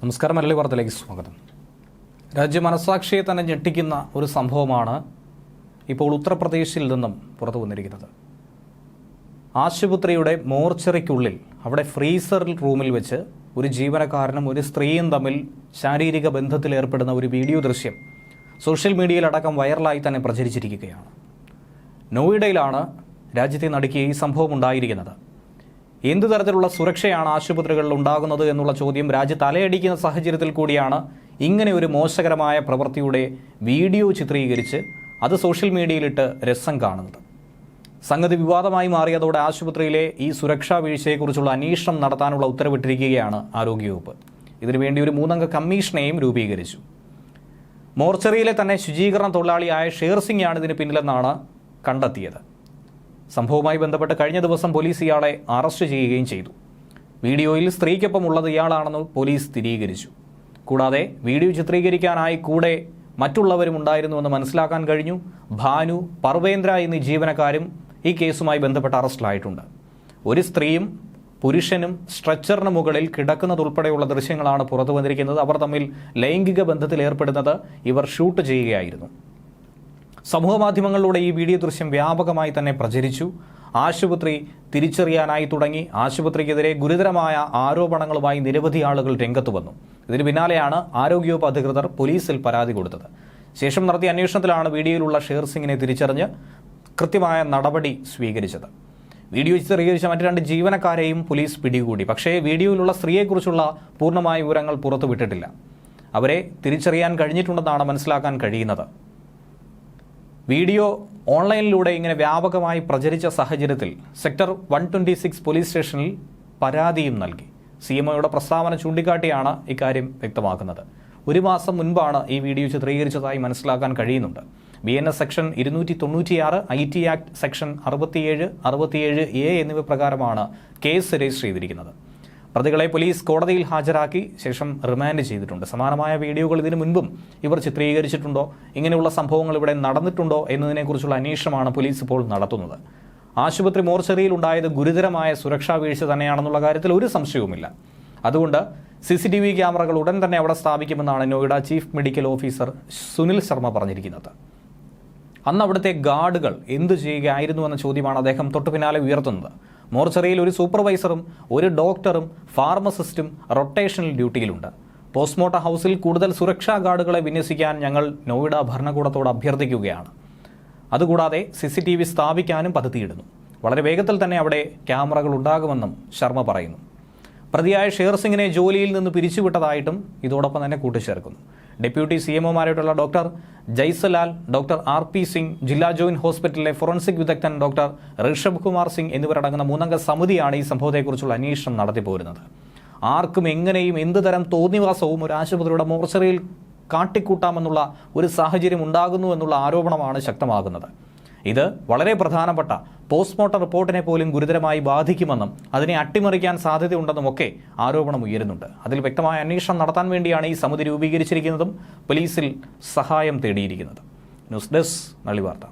നമസ്കാരം മലയാളി വാർത്തയിലേക്ക് സ്വാഗതം. രാജ്യ മനസാക്ഷിയെ തന്നെ ഞെട്ടിക്കുന്ന ഒരു സംഭവമാണ് ഇപ്പോൾ ഉത്തർപ്രദേശിൽ നിന്നും പുറത്തു വന്നിരിക്കുന്നത്. ആശുപത്രിയുടെ മോർച്ചറിക്കുള്ളിൽ അവിടെ ഫ്രീസർ റൂമിൽ വെച്ച് ഒരു ജീവനക്കാരനും ഒരു സ്ത്രീയും തമ്മിൽ ശാരീരിക ബന്ധത്തിൽ ഏർപ്പെടുന്ന ഒരു വീഡിയോ ദൃശ്യം സോഷ്യൽ മീഡിയയിലടക്കം വൈറലായി തന്നെ പ്രചരിച്ചിരിക്കുകയാണ്. നോയിഡയിലാണ് രാജ്യത്തെ നടുക്കിയ ഈ സംഭവം ഉണ്ടായിരിക്കുന്നത്. എന്ത് തരത്തിലുള്ള സുരക്ഷയാണ് ആശുപത്രികളിൽ ഉണ്ടാകുന്നത് എന്നുള്ള ചോദ്യം രാജ്യത്ത് അലയടിക്കുന്ന സാഹചര്യത്തിൽ കൂടിയാണ്. ഇങ്ങനെ ഒരു മോശകരമായ പ്രവൃത്തിയുടെ വീഡിയോ ചിത്രീകരിച്ച് അത് സോഷ്യൽ മീഡിയയിലിട്ട് രസം കാണുന്നത്. സംഗതി വിവാദമായി മാറിയതോടെ ആശുപത്രിയിലെ ഈ സുരക്ഷാ വീഴ്ചയെക്കുറിച്ചുള്ള അന്വേഷണം നടത്താനുള്ള ഉത്തരവിട്ടിരിക്കുകയാണ് ആരോഗ്യവകുപ്പ്. ഇതിനുവേണ്ടി ഒരു മൂന്നംഗ കമ്മീഷനെയും രൂപീകരിച്ചു. മോർച്ചറിയിലെ തന്നെ ശുചീകരണ തൊഴിലാളിയായ ഷേർ സിംഗ് ആണ് ഇതിന് പിന്നിലെന്നാണ് കണ്ടെത്തിയത്. സംഭവവുമായി ബന്ധപ്പെട്ട് കഴിഞ്ഞ ദിവസം പോലീസ് ഇയാളെ അറസ്റ്റ് ചെയ്യുകയും ചെയ്തു. വീഡിയോയിൽ സ്ത്രീക്കൊപ്പം ഉള്ളത് ഇയാളാണെന്ന് പോലീസ് സ്ഥിരീകരിച്ചു. കൂടാതെ വീഡിയോ ചിത്രീകരിക്കാനായി കൂടെ മറ്റുള്ളവരും ഉണ്ടായിരുന്നുവെന്ന് മനസ്സിലാക്കാൻ കഴിഞ്ഞു. ഭാനു പർവേന്ദ്ര എന്നീ ജീവനക്കാരും ഈ കേസുമായി ബന്ധപ്പെട്ട് അറസ്റ്റിലായിട്ടുണ്ട്. ഒരു സ്ത്രീയും പുരുഷനും സ്ട്രെച്ചറിന് മുകളിൽ കിടക്കുന്നതുൾപ്പെടെയുള്ള ദൃശ്യങ്ങളാണ് പുറത്തു വന്നിരിക്കുന്നത് അവർ തമ്മിൽ ലൈംഗിക ബന്ധത്തിൽ ഏർപ്പെടുന്നത് ഇവർ ഷൂട്ട് ചെയ്യുകയായിരുന്നു. സമൂഹ മാധ്യമങ്ങളിലൂടെ ഈ വീഡിയോ ദൃശ്യം വ്യാപകമായി തന്നെ പ്രചരിച്ചു. ആശുപത്രി തിരിച്ചറിയാനായി തുടങ്ങി. ആശുപത്രിക്കെതിരെ ഗുരുതരമായ ആരോപണങ്ങളുമായി നിരവധി ആളുകൾ രംഗത്ത് വന്നു. ഇതിന് പിന്നാലെയാണ് ആരോഗ്യവകുപ്പ് അധികൃതർ പോലീസിൽ പരാതി കൊടുത്തത്. ശേഷം നടത്തിയ അന്വേഷണത്തിലാണ് വീഡിയോയിലുള്ള ഷേർ സിംഗിനെ തിരിച്ചറിഞ്ഞ് കൃത്യമായ നടപടി സ്വീകരിച്ചത്. വീഡിയോ ചിത്രീകരിച്ച മറ്റു രണ്ട് ജീവനക്കാരെയും പോലീസ് പിടികൂടി. പക്ഷേ വീഡിയോയിലുള്ള സ്ത്രീയെക്കുറിച്ചുള്ള പൂർണമായ വിവരങ്ങൾ പുറത്തുവിട്ടിട്ടില്ല. അവരെ തിരിച്ചറിയാൻ കഴിഞ്ഞിട്ടുണ്ടെന്നാണ് മനസ്സിലാക്കാൻ കഴിയുന്നത്. വീഡിയോ ഓൺലൈനിലൂടെ ഇങ്ങനെ വ്യാപകമായി പ്രചരിച്ച സാഹചര്യത്തിൽ sector one twenty six police സ്റ്റേഷനിൽ പരാതിയും നൽകി. സി എം ഒയുടെ പ്രസ്താവന ചൂണ്ടിക്കാട്ടിയാണ് ഇക്കാര്യം വ്യക്തമാക്കുന്നത്. ഒരു മാസം മുൻപാണ് ഈ വീഡിയോ ചിത്രീകരിച്ചതായി മനസ്സിലാക്കാൻ കഴിയുന്നുണ്ട്. ബി എൻ എസ് സെക്ഷൻ ഇരുന്നൂറ്റി തൊണ്ണൂറ്റിയാറ് ഐ ടി ആക്ട് സെക്ഷൻ അറുപത്തിയേഴ് അറുപത്തിയേഴ് എ എന്നിവ പ്രകാരമാണ് കേസ് രജിസ്റ്റർ ചെയ്തിരിക്കുന്നത്. പ്രതികളെ പോലീസ് കോടതിയിൽ ഹാജരാക്കി ശേഷം റിമാൻഡ് ചെയ്തിട്ടുണ്ട്. സമാനമായ വീഡിയോകൾ ഇതിനു മുൻപും ഇവർ ചിത്രീകരിച്ചിട്ടുണ്ടോ? ഇങ്ങനെയുള്ള സംഭവങ്ങൾ ഇവിടെ നടന്നിട്ടുണ്ടോ എന്നതിനെക്കുറിച്ചുള്ള അന്വേഷണമാണ് പോലീസ് ഇപ്പോൾ നടത്തുന്നത്. ആശുപത്രി മോർച്ചറിയിൽ ഉണ്ടായത് ഗുരുതരമായ സുരക്ഷാ വീഴ്ച തന്നെയാണെന്നുള്ള കാര്യത്തിൽ ഒരു സംശയവുമില്ല. അതുകൊണ്ട് സി സി ടി വി ക്യാമറകൾ ഉടൻ തന്നെ അവിടെ സ്ഥാപിക്കുമെന്നാണ് Noida chief medical officer Sunil Sharma പറഞ്ഞിരിക്കുന്നത്. അന്ന് അവിടുത്തെ ഗാർഡുകൾ എന്തു ചെയ്യുകയായിരുന്നു എന്ന ചോദ്യമാണ് അദ്ദേഹം തൊട്ടു പിന്നാലെ ഉയർത്തുന്നത്. മോർച്ചറിയിൽ ഒരു സൂപ്പർവൈസറും ഒരു ഡോക്ടറും ഫാർമസിസ്റ്റും റൊട്ടേഷണൽ ഡ്യൂട്ടിയിലുണ്ട്. പോസ്റ്റ്മോർട്ടം ഹൗസിൽ കൂടുതൽ സുരക്ഷാ ഗാർഡുകളെ വിന്യസിക്കാൻ ഞങ്ങൾ നോയിഡ ഭരണകൂടത്തോട് അഭ്യർത്ഥിക്കുകയാണ്. അതുകൂടാതെ സി സി ടി വി സ്ഥാപിക്കാനും പദ്ധതിയിടുന്നു. വളരെ വേഗത്തിൽ തന്നെ അവിടെ ക്യാമറകൾ ഉണ്ടാകുമെന്നും ശർമ്മ പറയുന്നു. പ്രതിയായ ഷേർ സിംഗിനെ ജോലിയിൽ നിന്ന് പിരിച്ചുവിട്ടതായിട്ടും ഇതോടൊപ്പം തന്നെ കൂട്ടിച്ചേർക്കുന്നു. Deputy C എംഒമാരായിട്ടുള്ള doctor Jaislal doctor R P Singh ജില്ലാ ജോയിന്റ് ഹോസ്പിറ്റലിലെ ഫോറൻസിക് വിദഗ്ധൻ ഡോക്ടർ ഋഷഭ് കുമാർ സിംഗ് എന്നിവരടങ്ങുന്ന മൂന്നംഗ സമിതിയാണ് ഈ സംഭവത്തെക്കുറിച്ചുള്ള അന്വേഷണം നടത്തിപ്പോരുന്നത് ആർക്കും എങ്ങനെയും എന്ത് തരം തോന്നിവാസവും ഒരു ആശുപത്രിയുടെ മോർച്ചറിയിൽ കാട്ടിക്കൂട്ടാമെന്നുള്ള ഒരു സാഹചര്യം ഉണ്ടാകുന്നു എന്നുള്ള ആരോപണമാണ് ശക്തമാകുന്നത്. ഇത് വളരെ പ്രധാനപ്പെട്ട പോസ്റ്റ്മോർട്ടം റിപ്പോർട്ടിനെ പോലും ഗുരുതരമായി ബാധിക്കുമെന്നും അതിനെ അട്ടിമറിക്കാൻ സാധ്യതയുണ്ടെന്നും ഒക്കെ ആരോപണം ഉയരുന്നുണ്ട്. അതിൽ വ്യക്തമായ അന്വേഷണം നടത്താൻ വേണ്ടിയാണ് ഈ സമിതി രൂപീകരിച്ചിരിക്കുന്നതും പോലീസിൽ സഹായം തേടിയിരിക്കുന്നത്. ന്യൂസ് ഡെസ്ക് നള്ളി വാർത്ത